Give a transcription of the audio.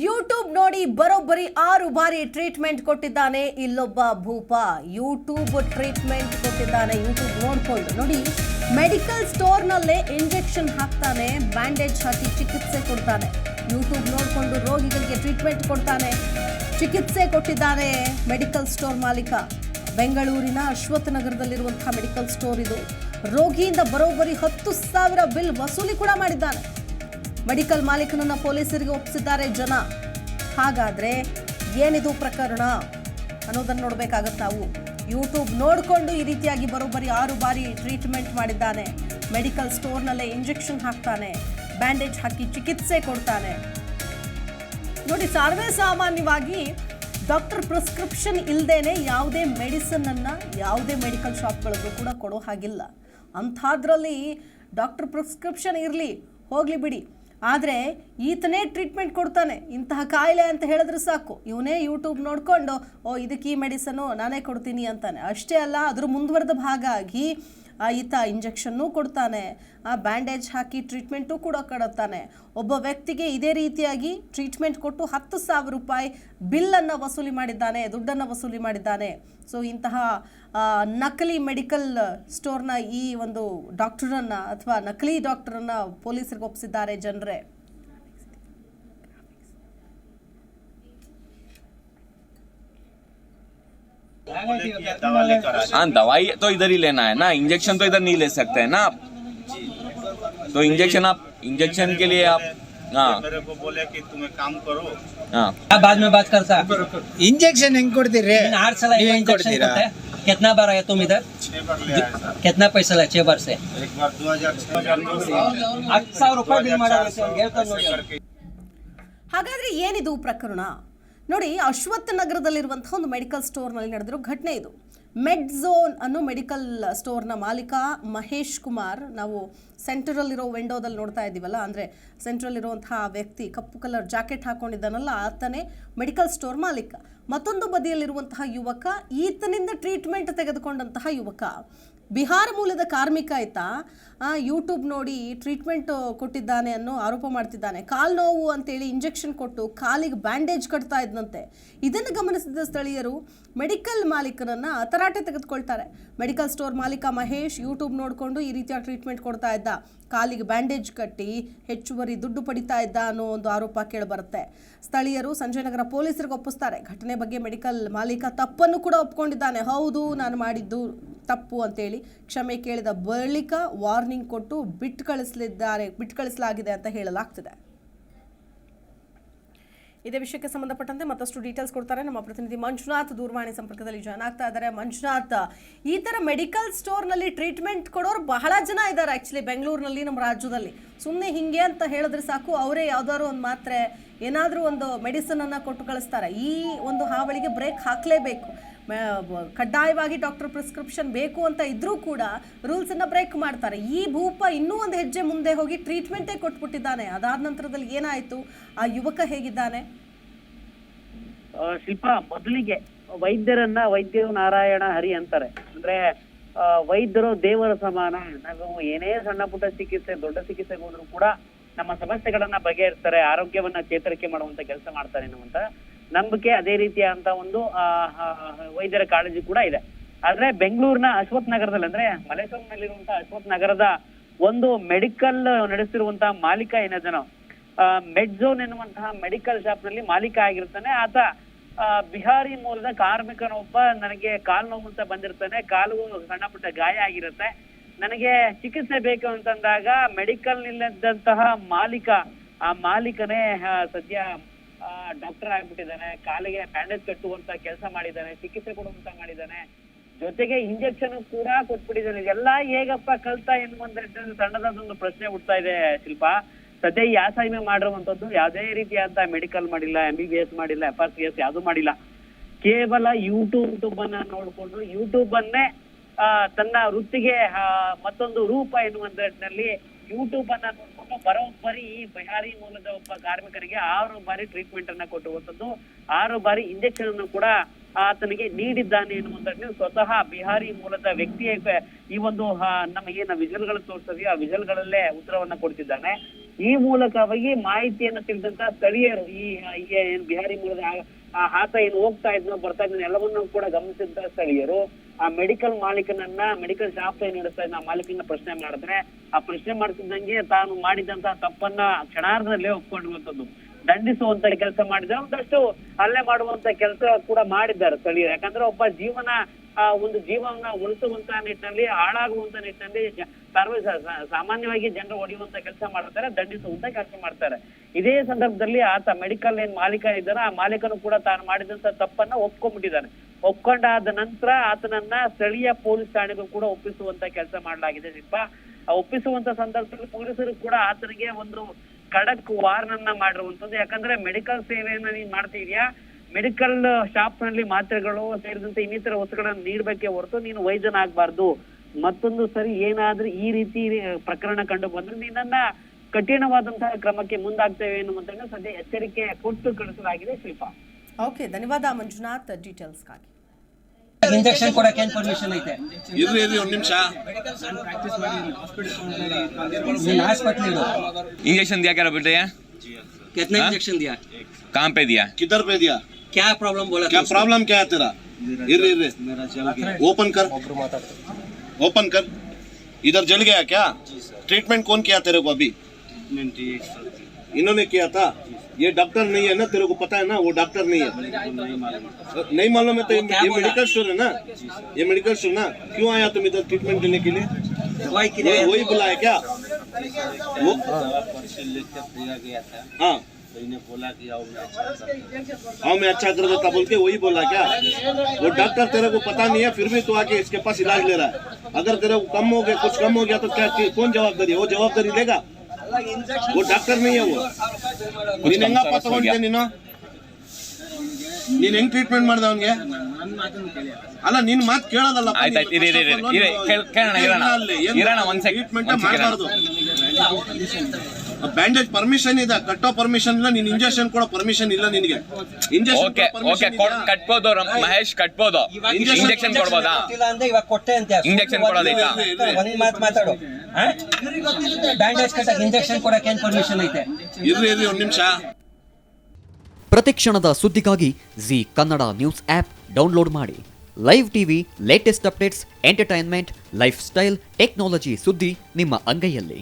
YouTube ನೋಡಿ ಬರೋಬ್ಬರಿ ಆರು ಬಾರಿ ಟ್ರೀಟ್ಮೆಂಟ್ ಕೊಟ್ಟಿದ್ದಾನೆ ಇಲ್ಲೊಬ್ಬ ಭೂಪ. ಯೂಟ್ಯೂಬ್ ಟ್ರೀಟ್ಮೆಂಟ್ ಕೊಟ್ಟಿದ್ದಾನೆ. ಯೂಟ್ಯೂಬ್ ನೋಡ್ಕೊಂಡು ನೋಡಿ ಮೆಡಿಕಲ್ ಸ್ಟೋರ್ನಲ್ಲೇ ಇಂಜೆಕ್ಷನ್ ಹಾಕ್ತಾನೆ ಬ್ಯಾಂಡೇಜ್ ಹಾಕಿ ಚಿಕಿತ್ಸೆ ಕೊಡ್ತಾನೆ. ಯೂಟ್ಯೂಬ್ ನೋಡಿಕೊಂಡು ರೋಗಿಗಳಿಗೆ ಟ್ರೀಟ್ಮೆಂಟ್ ಕೊಡ್ತಾನೆ. ಚಿಕಿತ್ಸೆ ಕೊಟ್ಟಿದ್ದಾನೆ ಮೆಡಿಕಲ್ ಸ್ಟೋರ್ ಮಾಲೀಕ. ಬೆಂಗಳೂರಿನ ಅಶ್ವಥ್ ನಗರದಲ್ಲಿರುವಂತಹ ಮೆಡಿಕಲ್ ಸ್ಟೋರ್ ಇದು. ರೋಗಿಯಿಂದ ಬರೋಬ್ಬರಿ ಹತ್ತು ಸಾವಿರ ಬಿಲ್ ವಸೂಲಿ ಕೂಡ ಮಾಡಿದ್ದಾನೆ. ಮೆಡಿಕಲ್ ಮಾಲೀಕನನ್ನ ಪೊಲೀಸರಿಗೆ ಒಪ್ಪಿಸಿದ್ದಾರೆ ಜನ. ಹಾಗಾದ್ರೆ ಏನಿದು ಪ್ರಕರಣ? ಅನ್ನೋದನ್ನ ನೋಡ್ಬೇಕಾಗತ್ತೆ ನಾವು. ಯೂಟ್ಯೂಬ್ ನೋಡಿಕೊಂಡು ಈ ರೀತಿಯಾಗಿ ಬರೋಬ್ಬರಿ ಆರು ಬಾರಿ ಟ್ರೀಟ್ಮೆಂಟ್ ಮಾಡಿದ್ದಾನೆ. ಮೆಡಿಕಲ್ ಸ್ಟೋರ್ನಲ್ಲೇ ಇಂಜೆಕ್ಷನ್ ಹಾಕ್ತಾನೆ. ಬ್ಯಾಂಡೇಜ್ ಹಾಕಿ ಚಿಕಿತ್ಸೆ ಕೊಡ್ತಾನೆ. ನೋಡಿ, ಸರ್ವೇ ಸಾಮಾನ್ಯವಾಗಿ ಡಾಕ್ಟರ್ ಪ್ರಿಸ್ಕ್ರಿಪ್ಷನ್ ಇಲ್ಲದೇನೆ ಯಾವುದೇ ಮೆಡಿಸನನ್ನು ಯಾವುದೇ ಮೆಡಿಕಲ್ ಶಾಪ್ಗಳಿಗೂ ಕೂಡ ಕೊಡೋ ಹಾಗಿಲ್ಲ. ಅಂಥದ್ರಲ್ಲಿ ಡಾಕ್ಟರ್ ಪ್ರಿಸ್ಕ್ರಿಪ್ಷನ್ ಇರಲಿ, ಹೋಗಲಿ ಬಿಡಿ. ಆದರೆ ಈತನೇ ಟ್ರೀಟ್ಮೆಂಟ್ ಕೊಡ್ತಾನೆ. ಇಂತಹ ಕಾಯಿಲೆ ಅಂತ ಹೇಳಿದ್ರೆ ಸಾಕು. ಇವನೇ ಯೂಟ್ಯೂಬ್ ನೋಡಿಕೊಂಡು, ಓ, ಇದಕ್ಕೆ ಈ ಮೆಡಿಸನು ನಾನೇ ಕೊಡ್ತೀನಿ ಅಂತಾನೆ. ಅಷ್ಟೇ ಅಲ್ಲ, ಅದ್ರ ಮುಂದುವರೆದ ಭಾಗ ಆಗಿ ಈತ ಇಂಜೆಕ್ಷನ್ನೂ ಕೊಡ್ತಾನೆ, ಆ ಬ್ಯಾಂಡೇಜ್ ಹಾಕಿ ಟ್ರೀಟ್ಮೆಂಟು ಕೂಡ ಕೊಡುತ್ತಾನೆ ಒಬ್ಬ ವ್ಯಕ್ತಿಗೆ ಇದೇ ರೀತಿಯಾಗಿ ಟ್ರೀಟ್ಮೆಂಟ್ ಕೊಟ್ಟು ಹತ್ತು ಸಾವಿರ ರೂಪಾಯಿ ಬಿಲ್ಲನ್ನು ವಸೂಲಿ ಮಾಡಿದ್ದಾನೆ, ದುಡ್ಡನ್ನು ವಸೂಲಿ ಮಾಡಿದ್ದಾನೆ. ಸೊ, ಇಂತಹ ನಕಲಿ ಮೆಡಿಕಲ್ ಸ್ಟೋರ್ನ ಈ ಒಂದು ಡಾಕ್ಟರನ್ನು ಅಥವಾ ನಕಲಿ ಡಾಕ್ಟರನ್ನು ಪೊಲೀಸರಿಗೆ ಒಪ್ಪಿಸಿದ್ದಾರೆ ಜನರೇ. हाँ दवाई तो इधर ही लेना है ना इंजेक्शन तो इधर नहीं ले सकते हैं ना आप तो इंजेक्शन आप इंजेक्शन के लिए आप हाँ मेरे को बोले कि तुम्हें काम करो हाँ ಆ ಬಾದ್ ಮೇ ಬಾತ್ ಕರ್ತಾ ಇಂಜೆಕ್ಷನ್ ಹೆಂಗ್ ಕೊಡ್ತೀರಿ इन आठ साल ನೀವ್ ಹೆಂಗ್ इंजेक्शन ಕೊಡ್ತೀರಾ होता है कितना बार आया तुम इधर छह बार ले आया सर कितना पैसा लगा छह बार से एक बार दो हजार छह हजार दो सौ ಹತ್ತು ಸಾವಿರ ರೂಪಾಯಿ ಬಿಲ್ चार सौ ಮಾಡೋದು ऐसे करके ಹಾಗಾದ್ರೆ ಏನಿದು ಪ್ರಕರಣ ನೋಡಿ ಅಶ್ವತ್ಥ ನಗರದಲ್ಲಿರುವಂತಹ ಒಂದು ಮೆಡಿಕಲ್ ಸ್ಟೋರ್ನಲ್ಲಿ ನಡೆದಿರೋ ಘಟನೆ ಇದು. ಮೆಡ್ ಝೋನ್ ಅನ್ನೋ ಮೆಡಿಕಲ್ ಸ್ಟೋರ್ನ ಮಾಲೀಕ ಮಹೇಶ್ ಕುಮಾರ್ ನಾವು ಸೆಂಟ್ರಲ್ಲಿರೋ ವಿಂಡೋದಲ್ಲಿ ನೋಡ್ತಾ ಇದ್ದೀವಲ್ಲ, ಅಂದರೆ ಸೆಂಟ್ರಲ್ಲಿರುವಂತಹ ವ್ಯಕ್ತಿ ಕಪ್ಪು ಕಲರ್ ಜಾಕೆಟ್ ಹಾಕೊಂಡಿದ್ದಾನಲ್ಲ, ಆತನೇ ಮೆಡಿಕಲ್ ಸ್ಟೋರ್ ಮಾಲೀಕ. ಮತ್ತೊಂದು ಬದಿಯಲ್ಲಿರುವಂತಹ ಯುವಕ, ಈತನಿಂದ ಟ್ರೀಟ್ಮೆಂಟ್ ತೆಗೆದುಕೊಂಡಂತಹ ಯುವಕ. ಬಿಹಾರ ಮೂಲದ ಕಾರ್ಮಿಕ ಆಯ್ತಾ ಯೂಟ್ಯೂಬ್ ನೋಡಿ ಟ್ರೀಟ್ಮೆಂಟ್ ಕೊಟ್ಟಿದ್ದಾನೆ ಅನ್ನೋ ಆರೋಪ ಮಾಡ್ತಿದ್ದಾನೆ. ಕಾಲು ನೋವು ಅಂತೇಳಿ ಇಂಜೆಕ್ಷನ್ ಕೊಟ್ಟು ಕಾಲಿಗೆ ಬ್ಯಾಂಡೇಜ್ ಕಟ್ತಾ ಇದ್ದಂತೆ ಇದನ್ನು ಗಮನಿಸಿದ ಸ್ಥಳೀಯರು ಮೆಡಿಕಲ್ ಮಾಲೀಕರನ್ನು ತರಾಟೆ ತೆಗೆದುಕೊಳ್ತಾರೆ. ಮೆಡಿಕಲ್ ಸ್ಟೋರ್ ಮಾಲೀಕ ಮಹೇಶ್ ಯೂಟ್ಯೂಬ್ ನೋಡಿಕೊಂಡು ಈ ರೀತಿಯ ಟ್ರೀಟ್ಮೆಂಟ್ ಕೊಡ್ತಾ ಇದ್ದ. ಕಾಲಿಗೆ ಬ್ಯಾಂಡೇಜ್ ಕಟ್ಟಿ ಹೆಚ್ಚುವರಿ ದುಡ್ಡು ಪಡಿತಾ ಇದ್ದ ಅನ್ನೋ ಒಂದು ಆರೋಪ ಕೇಳಿಬರುತ್ತೆ. ಸ್ಥಳೀಯರು ಸಂಜಯನಗರ ಪೊಲೀಸರಿಗೆ ಒಪ್ಪಿಸ್ತಾರೆ. ಘಟನೆ ಬಗ್ಗೆ ಮೆಡಿಕಲ್ ಮಾಲೀಕ ತಪ್ಪನ್ನು ಕೂಡ ಒಪ್ಕೊಂಡಿದ್ದಾನೆ. ಹೌದು, ನಾನು ಮಾಡಿದ್ದು ತಪ್ಪು ಅಂತೇಳಿ ಕ್ಷಮೆ ಕೇಳಿದ ಬಳಿಕ ವಾರ್ನಿಂಗ್ ಕೊಟ್ಟು ಬಿಟ್ಟು ಕಳಿಸಲಿದ್ದಾರೆ ಬಿಟ್ಟು ಕಳಿಸಲಾಗಿದೆ ಅಂತ ಹೇಳಲಾಗ್ತಿದೆ. ಇದೇ ವಿಷಯಕ್ಕೆ ಸಂಬಂಧಪಟ್ಟಂತೆ ಮತ್ತಷ್ಟು ಡೀಟೇಲ್ಸ್ ಕೊಡ್ತಾರೆ ನಮ್ಮ ಪ್ರತಿನಿಧಿ ಮಂಜುನಾಥ್ ದೂರವಾಣಿ ಸಂಪರ್ಕದಲ್ಲಿ ಜಾಯ್ನ್ ಆಗ್ತಾ ಇದ್ದಾರೆ. ಮಂಜುನಾಥ್, ಈ ತರ ಮೆಡಿಕಲ್ ಸ್ಟೋರ್ನಲ್ಲಿ ಟ್ರೀಟ್ಮೆಂಟ್ ಕೊಡೋರು ಬಹಳ ಜನ ಇದ್ದಾರೆ ಆ್ಯಕ್ಚುಲಿ ಬೆಂಗಳೂರಿನಲ್ಲಿ, ನಮ್ಮ ರಾಜ್ಯದಲ್ಲಿ. ಸುಮ್ಮನೆ ಹಿಂಗೆ ಅಂತ ಹೇಳಿದ್ರೆ ಸಾಕು, ಅವರೇ ಯಾವ್ದಾದ್ರು ಒಂದು ಮಾತ್ರೆ, ಏನಾದರೂ ಒಂದು ಮೆಡಿಸನನ್ನು ಕೊಟ್ಟು ಕಳಿಸ್ತಾರೆ. ಈ ಒಂದು ಹಾವಳಿಗೆ ಬ್ರೇಕ್ ಹಾಕಲೇಬೇಕು. ಕಡ್ಡಾಯವಾಗಿ ಡಾಕ್ಟರ್ ಪ್ರಿಸ್ಕ್ರಿಪ್ಷನ್ ಬೇಕು ಅಂತ ಇದ್ರೂ ಕೂಡ ರೂಲ್ಸ್ ಅನ್ನ ಬ್ರೇಕ್ ಮಾಡ್ತಾರೆ. ಈ ಭೂಪ ಇನ್ನೂ ಒಂದು ಹೆಜ್ಜೆ ಮುಂದೆ ಹೋಗಿ ಟ್ರೀಟ್ಮೆಂಟೇ ಕೊಟ್ಬಿಟ್ಟಿದ್ದಾನೆ. ಅದಾದ ನಂತರದಲ್ಲಿ ಏನಾಯ್ತು? ಆ ಯುವಕ ಹೇಗಿದ್ದಾನೆ? ಶಿಲ್ಪ, ಮೊದಲಿಗೆ ವೈದ್ಯರನ್ನ ವೈದ್ಯರು ನಾರಾಯಣ ಹರಿ ಅಂತಾರೆ. ಅಂದ್ರೆ ವೈದ್ಯರು ದೇವರ ಸಮಾನ. ನಾವು ಏನೇ ಸಣ್ಣ ಪುಟ್ಟ ಚಿಕಿತ್ಸೆ, ದೊಡ್ಡ ಚಿಕಿತ್ಸೆಗೆ ಹೋದ್ರು ಕೂಡ ನಮ್ಮ ಸಮಸ್ಯೆಗಳನ್ನ ಬಗೆಹರಿಸ್ತಾರೆ, ಆರೋಗ್ಯವನ್ನ ಚೇತರಿಕೆ ಮಾಡುವಂತ ಕೆಲಸ ಮಾಡ್ತಾರೆ ಅನ್ನುವಂತ ನಂಬಿಕೆ ಅದೇ ರೀತಿಯಾದಂತ ಒಂದು ವೈದ್ಯರ ಕಾಳಜಿ ಕೂಡ ಇದೆ. ಆದ್ರೆ ಬೆಂಗಳೂರಿನ ಅಶ್ವಥ್ ನಗರದಲ್ಲಿ ಅಂದ್ರೆ ಮಲೇಶ್ವರಂನಲ್ಲಿರುವಂತಹ ಅಶ್ವಥ್ ನಗರದ ಒಂದು ಮೆಡಿಕಲ್ ನಡೆಸಿರುವಂತಹ ಮಾಲೀಕ ಏನಿದ್ದಾನೋ ಮೆಡ್ ಝೋನ್ ಎನ್ನುವಂತಹ ಮೆಡಿಕಲ್ ಶಾಪ್ನಲ್ಲಿ ಮಾಲೀಕ ಆಗಿರ್ತಾನೆ. ಆತ ಬಿಹಾರಿ ಮೂಲದ ಕಾರ್ಮಿಕನೊಬ್ಬ ನನಗೆ ಕಾಲು ನೋವು ಅಂತ ಬಂದಿರ್ತಾನೆ. ಕಾಲು ಸಣ್ಣ ಪುಟ್ಟ ಗಾಯ ಆಗಿರುತ್ತೆ. ನನಗೆ ಚಿಕಿತ್ಸೆ ಬೇಕು ಅಂತಂದಾಗ ಮೆಡಿಕಲ್ ನಿಲ್ಲದಂತಹ ಮಾಲೀಕ, ಆ ಮಾಲೀಕನೇ ಸದ್ಯ ಡಾಕ್ಟರ್ ಆಗ್ಬಿಟ್ಟಿದ್ದಾನೆ ಕಾಲಿಗೆ ಬ್ಯಾಂಡೇಜ್ ಕಟ್ಟುವಂತ ಕೆಲಸ ಮಾಡಿದ್ದಾನೆ ಚಿಕಿತ್ಸೆ ಕೊಡುವಂತ ಮಾಡಿದ್ದಾನೆ. ಜೊತೆಗೆ ಇಂಜೆಕ್ಷನ್ ಕೂಡ ಕೊಟ್ಬಿಟ್ಟಿದ್ದಾನೆ. ಇದೆಲ್ಲ ಹೇಗಪ್ಪ ಕಲ್ತ ಎನ್ನುವಂತ ಸಣ್ಣದಾದೊಂದು ಪ್ರಶ್ನೆ ಹುಡ್ತಾ ಇದೆ ಶಿಲ್ಪ. ಸದ್ಯ ಈ ಆಸಾಯ್ಮೆ ಮಾಡಿರುವಂತದ್ದು ಯಾವುದೇ ರೀತಿಯಾದ ಮೆಡಿಕಲ್ ಮಾಡಿಲ್ಲ ಎಂ ಬಿ ಬಿ ಎಸ್ ಮಾಡಿಲ್ಲ ಎಫ್ ಆರ್ ಸಿ ಎಸ್ ಯಾವ್ದು ಮಾಡಿಲ್ಲ. ಕೇವಲ ಯೂಟ್ಯೂಬ್ ಅನ್ನ ನೋಡ್ಕೊಂಡು ಯೂಟ್ಯೂಬ್ ಅನ್ನೇ ಆ, ತನ್ನ ವೃತ್ತಿಗೆ ಆ, ಮತ್ತೊಂದು ರೂಪ ಎನ್ನುವಂತ ಯೂಟ್ಯೂಬ್ ಅನ್ನ ನೋಡ್ಕೊಂಡು ಬರೋಬ್ಬರಿ ಈ ಬಿಹಾರಿ ಮೂಲದ ಒಬ್ಬ ಕಾರ್ಮಿಕರಿಗೆ ಆರು ಬಾರಿ ಟ್ರೀಟ್ಮೆಂಟ್ ಅನ್ನ ಕೊಟ್ಟುವಂಥದ್ದು ಆರು ಬಾರಿ ಇಂಜೆಕ್ಷನ್ ಅನ್ನು ಕೂಡ ಆತನಿಗೆ ನೀಡಿದ್ದಾನೆ ಎನ್ನುವಂಥದ್ದು ಸ್ವತಃ ಬಿಹಾರಿ ಮೂಲದ ವ್ಯಕ್ತಿಯ ಈ ಒಂದು ನಮಗೆ ಏನು ಗಳು ತೋರಿಸ್ತೀವಿ ಆ ವಿಜುವಲ್ಗಳಲ್ಲೇ ಉತ್ತರವನ್ನ ಕೊಡ್ತಿದ್ದಾನೆ. ಈ ಮೂಲಕವಾಗಿ ಮಾಹಿತಿಯನ್ನು ತಿಳಿದಂತ ಸ್ಥಳೀಯರು ಈ ಏನ್ ಬಿಹಾರಿ ಮೂಲದ ಆ- ಆತ ಏನು ಹೋಗ್ತಾ ಇದ್ನೋ, ಬರ್ತಾ ಇದ್ನ, ಎಲ್ಲವನ್ನೂ ಕೂಡ ಗಮನಿಸಿದ್ದ ಸ್ಥಳೀಯರು. ಆ ಮೆಡಿಕಲ್ ಮಾಲೀಕನನ್ನ ಮೆಡಿಕಲ್ ಶಾಪ್ ಏನ್ ನಡೆಸ್ತಾ ಇದ್ನ, ಆ ಮಾಲೀಕನ ಪ್ರಶ್ನೆ ಮಾಡಿದ್ರೆ, ಆ ಪ್ರಶ್ನೆ ಮಾಡ್ತಿದ್ದಂಗೆ ತಾನು ಮಾಡಿದಂತ ತಪ್ಪನ್ನ ಕ್ಷಣಾರ್ಧದಲ್ಲೇ ಒಪ್ಕೊಂಡಿರುವಂತದ್ದು. ದಂಡಿಸುವಂತ ಕೆಲಸ ಮಾಡಿದ್ದಾರೆ ಒಂದಷ್ಟು ಅಲ್ಲೇ ಮಾಡುವಂತ ಕೆಲಸ ಕೂಡ ಮಾಡಿದ್ದಾರೆ ಸ್ಥಳೀಯರು. ಯಾಕಂದ್ರೆ ಒಬ್ಬ ಜೀವನ ಆ ಒಂದು ಜೀವನ ಉಳಿಸುವಂತ ನಿಟ್ಟಿನಲ್ಲಿ, ಹಾಳಾಗುವಂತ ನಿಟ್ಟಿನಲ್ಲಿ ಸರ್ವ ಸಾಮಾನ್ಯವಾಗಿ ಜನರು ಹೊಡೆಯುವಂತ ಕೆಲಸ ಮಾಡ್ತಾರೆ, ದಂಡಿಸುವಂತ ಕೆಲಸ ಮಾಡ್ತಾರೆ. ಇದೇ ಸಂದರ್ಭದಲ್ಲಿ ಆತ ಮೆಡಿಕಲ್ ಏನ್ ಮಾಲೀಕ ಇದ್ದಾರ ಆ ಮಾಲೀಕನು ಕೂಡ ತಾನು ಮಾಡಿದಂತ ತಪ್ಪನ್ನ ಒಪ್ಕೊಂಡ್ಬಿಟ್ಟಿದ್ದಾನೆ. ಒಪ್ಕೊಂಡಾದ ನಂತರ ಆತನನ್ನ ಸ್ಥಳೀಯ ಪೊಲೀಸ್ ಠಾಣೆಗೂ ಕೂಡ ಒಪ್ಪಿಸುವಂತ ಕೆಲಸ ಮಾಡಲಾಗಿದೆ ಶಿಲ್ಪ. ಒಪ್ಪಿಸುವಂತ ಸಂದರ್ಭದಲ್ಲಿ ಪೊಲೀಸರು ಕೂಡ ಆತನಿಗೆ ಒಂದು ಖಡಕ್ ವಾರ್ನನ್ನ ಮಾಡಿರುವಂತದ್ದು ಯಾಕಂದ್ರೆ ಮೆಡಿಕಲ್ ಸೇವೆಯನ್ನ ನೀನ್ ಮಾಡ್ತಿದ್ಯಾ? ಮೆಡಿಕಲ್ ಶಾಪ್ ನಲ್ಲಿ ಮಾತ್ರೆಗಳು ಸೇರಿದಂತೆ ಇನ್ನಿತರ ವಸ್ತುಗಳನ್ನ ನೀಡಬೇಕೇ ಹೊರತು ನೀನು ವೈದ್ಯನಾಗಬಾರ್ದು ಮತ್ತೊಂದು ಸರಿ ಏನಾದ್ರೂ ಈ ರೀತಿ ಪ್ರಕರಣ ಕಂಡು ಬಂದ್ರೆ ನಿನ್ನನ್ನ ಕಠಿಣವಾದಂತಹ ಕ್ರಮಕ್ಕೆ ಮುಂದಾಗ್ತೇವೆ ಎನ್ನುವಂತ ಸದ್ಯ ಎಚ್ಚರಿಕೆ ಕೊಟ್ಟು ಕಳಿಸಲಾಗಿದೆ ಶಿಲ್ಪ ಓಕೆ ಧನ್ಯವಾದ ಮಂಜುನಾಥ್ ಡೀಟೇಲ್ಸ್ಗಾಗಿ ಇಂಜೆಕ್ಷನ್ ಕೊಡಕ್ಕೆ ಏನ್ ಪರ್ಮಿಷನ್ ಐತೆ ಇರ್ರಿ ಇರ್ರಿ ಒಂದ್ ನಿಮಿಷ ನೀನ್ ಹಾಸ್ಪಿಟ್ಲ್ ಇಡು इंजेक्शन दिया क्या बेटे कितना हाँ? इंजेक्शन दिया कहाँ पे दिया किधर पे दिया क्या प्रॉब्लम बोला क्या प्रॉब्लम क्या है तेरा? इर्री इर्री ओपन कर। ओपन कर। इधर जल गया क्या? ट्रीटमेंट कौन किया तेरे को अभी? इन्होंने किया था? ये डॉक्टर नहीं है ना? तेरे को पता है ना? वो डॉक्टर नहीं है। नहीं मालूम है तो ये? मेडिकल स्टोर है ना? ये मेडिकल स्टोर ना? क्यों आया तुम इधर ट्रीटमेंट लेने के लिए? दवाई के वो, लिए वही बुलाया क्या? वो हाँ। हाँ मैं अच्छा कर देता बोल के वही बोला क्या वो डॉक्टर तेरे को पता नहीं है फिर भी तू आके इसके पास इलाज ले रहा है अगर तेरे को कम हो गया कुछ कम हो गया तो क्या कौन जवाबदारी है वो जवाबदारी लेगा वो डॉक्टर नहीं है वो कुछ ನೀನ್ कम ಹೆಂಗಪ್ಪ समझ हो ತಗೊಂಡೆ गया ನೀನು ನೀನ್ ಹೆಂಗ್ ಟ್ರೀಟ್ಮೆಂಟ್ ಮಾಡ್ದೆ ಅವ್ನಿಗೆ ಅಲ್ಲ ನಿನ್ ಮಾತು ಕೇಳೋದಲ್ಲ ಆಯ್ತಾಯ್ತು ಇರಿ ಇರಿ ಇರಿ ಇರಿ ಕೇಳ್- ಕೇಳೋಣ ಇರೋಣ ಇರೋಣ ಒಂದ್ ಸೆಕೆಂಡ್ ಟ್ರೀಟ್ಮೆಂಟ್ ಒಂದ್ ಸೆಕೆಂಡ್ ಮಾಡಬಾರ್ದು ಬ್ಯಾಂಡೇಜ್ ಪರ್ಮಿಷನ್ ಇದೆ ಕಟ್ಟೋ ಪರ್ಮಿಷನ್ ಇಲ್ಲ ನೀನ್ ಇಂಜೆಕ್ಷನ್ ಕೊಡೋ ಪರ್ಮಿಷನ್ ಇಲ್ಲ ನಿನಗೆ. ಓಕೆ ಓಕೆ ಕಟ್ಬೋದು ರಮ್- ಮಹೇಶ್ ಕಟ್ಬೋದು. ಇಂಜೆಕ್ಷನ್ ಕೊಡ್ಬೋದಾ? ಗೊತ್ತಿಲ್ಲ ಅಂದ್ರೆ ಇವಾಗ ಕೊಟ್ಟೆ ಅಂತ. ಕೊಡೋದೈತಾ? ಒಂದ್ ಮಾತು ಮಾತಾಡು. ಬ್ಯಾಂಡೇಜ್ ಕಟ್ಟಕ್ ಇಂಜೆಕ್ಷನ್ ಕೊಡಕ್ಕೆ ಏನ್ ಪರ್ಮಿಷನ್ ಐತೆ? ಇರ್ರಿ ಇರ್ರಿ ಒಂದ್ ನಿಮಿಷ. ಪ್ರತಿಕ್ಷಣದ ಸುದ್ದಿಗಾಗಿ Zee Kannada news app download ಮಾಡಿ. Live TV latest updates entertainment lifestyle technology ಸುದ್ದಿ ನಿಮ್ಮ ಅಂಗೈಯಲ್ಲಿ.